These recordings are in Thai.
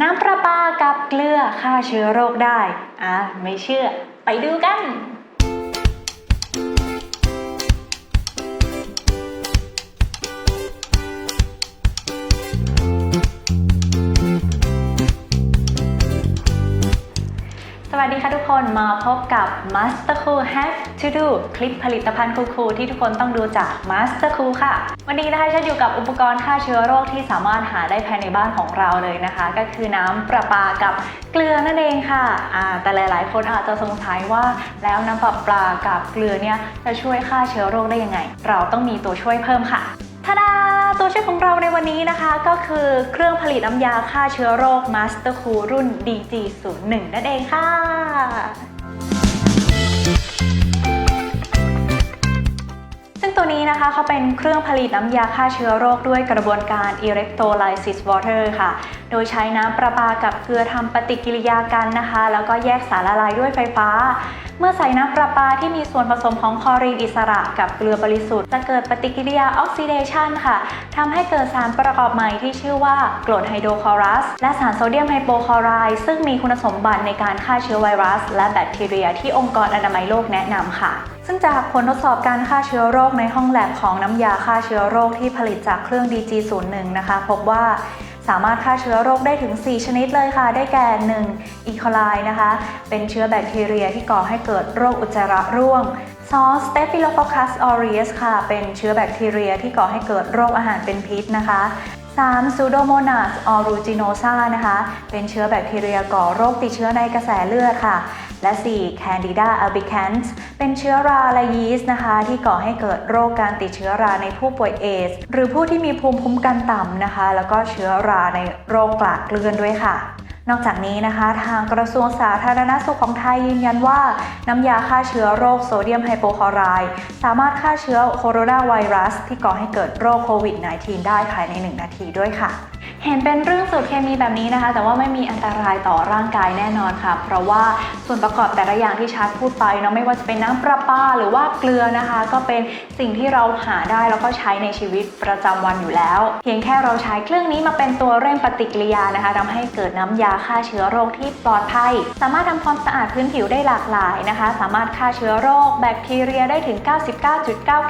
น้ำประปากับเกลือฆ่าเชื้อโรคได้ อะ ไม่เชื่อ ไปดูกัน ดีค่ะทุกคนมาพบกับ Master Cool Have to Do คลิปผลิตภัณฑ์คูลๆที่ทุกคนต้องดูจาก Master Cool ค่ะ วันนี้นะคะฉันอยู่กับอุปกรณ์ฆ่าเชื้อโรคที่สามารถหาได้ภายในบ้านของเราเลยนะคะ ก็คือน้ำประปากับเกลือนั่นเองค่ะอ่าแต่หลาย ๆ คนอาจจะสงสัยว่าแล้วน้ำประปากับเกลือเนี่ยจะช่วยฆ่าเชื้อโรคได้ยังไง เราต้องมีตัวช่วยเพิ่มค่ะ ทาดาตัวช่วยของเราในวันนี้นะคะ ก็คือเครื่องผลิตน้ำยาฆ่าเชื้อโรค Master Cool รุ่น DG01 นั่นเองค่ะ ตัวนี้นะคะเขาเป็นเครื่องผลิตน้ำยาฆ่าเชื้อโรคด้วยกระบวนการ electrolysis water ค่ะ โดยใช้น้ำประปากับเกลือทำปฏิกิริยากันนะคะ แล้วก็แยกสารละลายด้วยไฟฟ้า เมื่อใส่น้ำประปาที่มีส่วนผสมของคลอรีนอิสระกับเกลือบริสุทธิ์จะเกิดปฏิกิริยาออกซิเดชันค่ะทำให้เกิดสารประกอบใหม่ที่ชื่อว่ากรดไฮโดรคลอรัส และสารโซเดียมไฮโปคลอไรด์ซึ่งมีคุณสมบัติในการฆ่าเชื้อไวรัส และแบคทีเรียที่องค์กรอนามัยโลกแนะนำค่ะ ซึ่งจากผลทดสอบการฆ่าเชื้อโรคในห้องแลบของน้ำยาฆ่าเชื้อโรคที่ผลิตจากเครื่อง DG01 นะคะ พบว่าสามารถฆ่าเชื้อโรคได้ถึง 4 ชนิดเลยค่ะ ได้แก่ 1. อีโคไลนะคะ เป็นเชื้อแบคทีเรียที่ก่อให้เกิดโรคอุจจาระร่วง 2. Staphylococcus aureus ค่ะ เป็นเชื้อแบคทีเรียที่ก่อให้เกิดโรคอาหารเป็นพิษนะคะ 3. Pseudomonas aeruginosa นะคะ เป็นเชื้อแบคทีเรียก่อโรคติดเชื้อในกระแสเลือดค่ะ และ 4. Candida albicans เป็นเชื้อราและยีสต์นะคะ ที่ก่อให้เกิดโรคการติดเชื้อราในผู้ป่วยเอส หรือผู้ที่มีภูมิคุ้มกันต่ำนะคะ แล้วก็เชื้อราในโรคกลากเกลื่อนด้วยค่ะ นอกจากนี้นะคะ ทางกระทรวงสาธารณสุขของไทยยืนยันว่า น้ำยาฆ่าเชื้อโรคโซเดียมไฮโปคลอไรด์สามารถฆ่าเชื้อโคโรนาไวรัส ที่ก่อให้เกิดโรคโควิด -19 ได้ภายใน 1 นาทีด้วยค่ะ เห็นเป็นเรื่องสูตรเคมีแบบนี้นะคะ แต่ว่าไม่มีอันตรายต่อร่างกายแน่นอนค่ะ เพราะว่าส่วนประกอบแต่ละอย่างที่ชาร์ตพูดไปเนาะไม่ว่าจะเป็นน้ำประปาหรือว่าเกลือนะคะ ก็เป็นสิ่งที่เราหาได้แล้วก็ใช้ในชีวิตประจำวันอยู่แล้ว เพียงแค่เราใช้เครื่องนี้มาเป็นตัวเร่งปฏิกิริยานะคะทำให้เกิดน้ำยาฆ่าเชื้อโรคที่ปลอดภัย สามารถทำความสะอาดพื้นผิวได้หลากหลายนะคะ สามารถฆ่าเชื้อโรคแบคทีเรียได้ถึง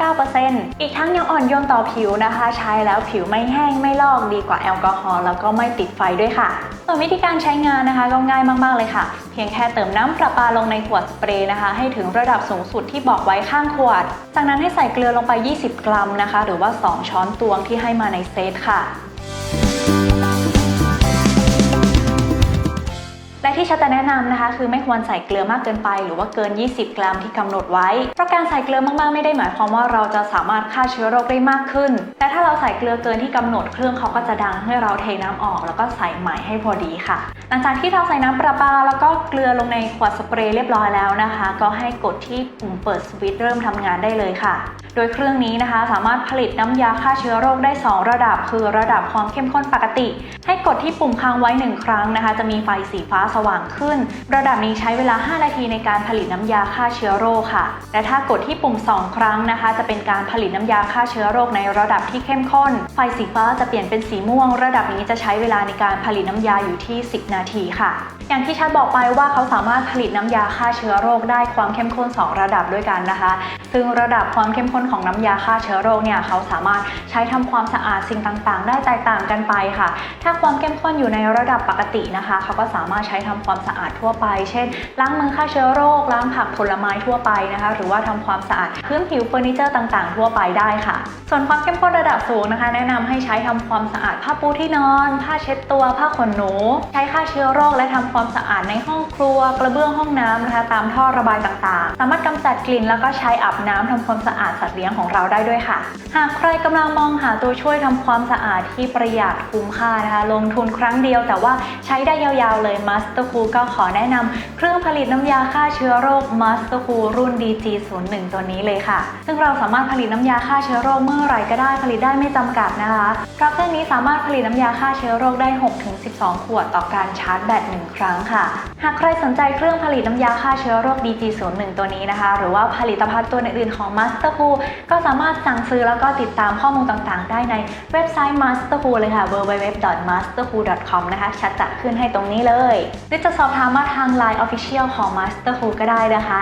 99.99%อีกทั้งยังอ่อนโยนต่อผิวนะคะ ใช้แล้วผิวไม่แห้งไม่ลอกดีกว่าแอลกอฮอล์แล้วก็ไม่ติดไฟด้วยค่ะ ส่วนวิธีการใช้งานนะคะก็ง่ายมากๆเลยค่ะ เพียงแค่เติมน้ำประปาลงในขวดสเปรย์นะคะ ให้ถึงระดับสูงสุดที่บอกไว้ข้างขวด จากนั้นให้ใส่เกลือลงไป 20 กรัมนะคะ หรือว่า 2 ช้อนตวงที่ให้มาในเซตค่ะ และที่ชัดจะแนะนำนะคะ คือไม่ควรใส่เกลือมากเกินไป หรือว่าเกิน 20 กรัมที่กำหนดไว้ เพราะการใส่เกลือมากๆ ไม่ได้หมายความว่าเราจะสามารถฆ่าเชื้อโรคได้มากขึ้น แต่ถ้าเราใส่เกลือเกินที่กำหนดเครื่องเขาก็จะดังให้เราเทน้ำออก แล้วก็ใส่ใหม่ให้พอดีค่ะ หลังจากที่เราใส่น้ำประปา แล้วก็เกลือลงในขวดสเปรย์เรียบร้อยแล้วนะคะ ก็ให้กดที่ปุ่มเปิดสวิตช์เริ่มทำงานได้เลยค่ะ โดยเครื่องนี้นะคะสามารถผลิตน้ำยาฆ่าเชื้อโรคได้ 2 ระดับ คือระดับความเข้มข้นปกติ ให้กดที่ปุ่มค้างไว้ 1 ครั้งนะคะ จะมีไฟสีฟ้าสว่างขึ้น ระดับนี้ใช้เวลา 5 นาทีในการผลิตน้ำยาฆ่าเชื้อโรคค่ะ และถ้ากดที่ปุ่ม 2 ครั้งนะคะ จะเป็นการผลิตน้ำยาฆ่าเชื้อโรคในระดับที่เข้มข้น ไฟสีฟ้าจะเปลี่ยนเป็นสีม่วง ระดับนี้จะใช้เวลาในการผลิตน้ำยาอยู่ที่ 10 นาทีค่ะ อย่างที่ชัดบอกไปว่าเขาสามารถผลิตน้ำยาฆ่าเชื้อโรคได้ความเข้มข้น 2 ระดับด้วยกันนะคะ ซึ่งระดับความเข้มข้นของน้ำยาฆ่าเชื้อโรคเนี่ยเขาสามารถใช้ทำความสะอาดสิ่งต่างๆ ได้แตกต่างกันไปค่ะ ถ้าความเข้มข้นอยู่ในระดับปกตินะคะเขาก็สามารถใช้ทำความสะอาดทั่วไป เช่น ล้างมือฆ่าเชื้อโรค ล้างผักผลไม้ทั่วไปนะคะ หรือว่าทำความสะอาดพื้นผิวเฟอร์นิเจอร์ต่างๆ ทั่วไปได้ค่ะ ส่วนความเข้มข้นระดับสูงนะคะ แนะนำให้ใช้ทำความสะอาดผ้าปูที่นอน ผ้าเช็ดตัว ผ้าขนหนู ใช้ฆ่าเชื้อโรค และทำความสะอาดในห้องครัว กระเบื้องห้องน้ำนะคะ ตามท่อระบายต่างๆ สามารถกำจัดกลิ่นแล้วก็ใช้อาบน้ำทำความสะอาดสัตวเลี้ยงของเราได้ด้วยค่ะ หากใครกำลังมองหาตัวช่วยทำความสะอาดที่ประหยัดคุ้มค่านะคะ ลงทุนครั้งเดียวแต่ว่าใช้ได้ยาวๆเลย Master Cool ก็ขอแนะนำเครื่องผลิตน้ำยาฆ่าเชื้อโรค Master Cool รุ่น DG01 ตัวนี้เลยค่ะ ซึ่งเราสามารถผลิตน้ำยาฆ่าเชื้อโรคเมื่อไหร่ก็ได้ผลิตได้ไม่จำกัดนะคะเพราะเครื่องนี้สามารถผลิตน้ำยาฆ่าเชื้อโรคได้ 6-12 ขวดต่อการชาร์จแบต1ครั้งค่ะ หากใครสนใจเครื่องผลิตน้ำยาฆ่าเชื้อโรค DG01 ตัวนี้นะคะ หรือว่าผลิตภัณฑ์ตัวอื่นๆของ Master Cool ก็สามารถสั่งซื้อแล้วก็ติดตามข้อมูลต่างๆ ได้ในเว็บไซต์ Mastercool เลยค่ะ www.mastercool.com นะคะชัดจะขึ้นให้ตรงนี้เลย หรือจะสอบถามมาทาง Line Official ของ Mastercool ก็ได้นะคะ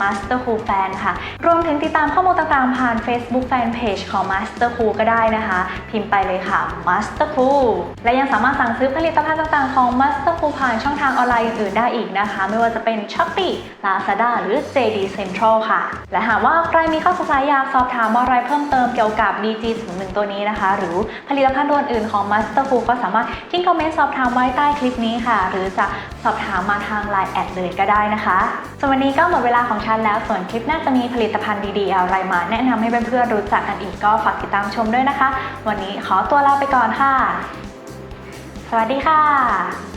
@mastercoolfan ค่ะ รวมถึงติดตามข้อมูลต่างๆ ผ่าน Facebook Fanpage ของ Mastercool ก็ได้นะคะ พิมพ์ไปเลยค่ะ Mastercool และยังสามารถสั่งซื้อผลิตภัณฑ์ต่างๆ ของ Mastercool ผ่านช่องทางออนไลน์อื่นๆได้อีกนะคะ ไม่ว่าจะเป็น Shopee Lazada หรือ JD Central ค่ะ และหากว่าใครมีข้อสงสัยอยากสอบถามอะไรเพิ่มเติมเกี่ยวกับ DG 0 1 ตัวนี้นะคะ หรือผลิตภัณฑ์ตัวอื่นของ Mastercool ก็สามารถทิ้งคอมเมนต์สอบถามไว้ใต้คลิปนี้ค่ะ หรือจะสอบถามมาทาง Line แอดเลยก็ได้นะคะส่วนวันนี้ก็หมดเวลาของฉันแล้วส่วนคลิปหน่าจะมีผลิตภัณฑ์ดีๆ อะไรมา แนะนำให้เพื่อนๆรู้จักกันอีกก็ฝากติดตามชมด้วยนะคะ วันนี้ขอตัวลาไปก่อนค่ะ สวัสดีค่ะ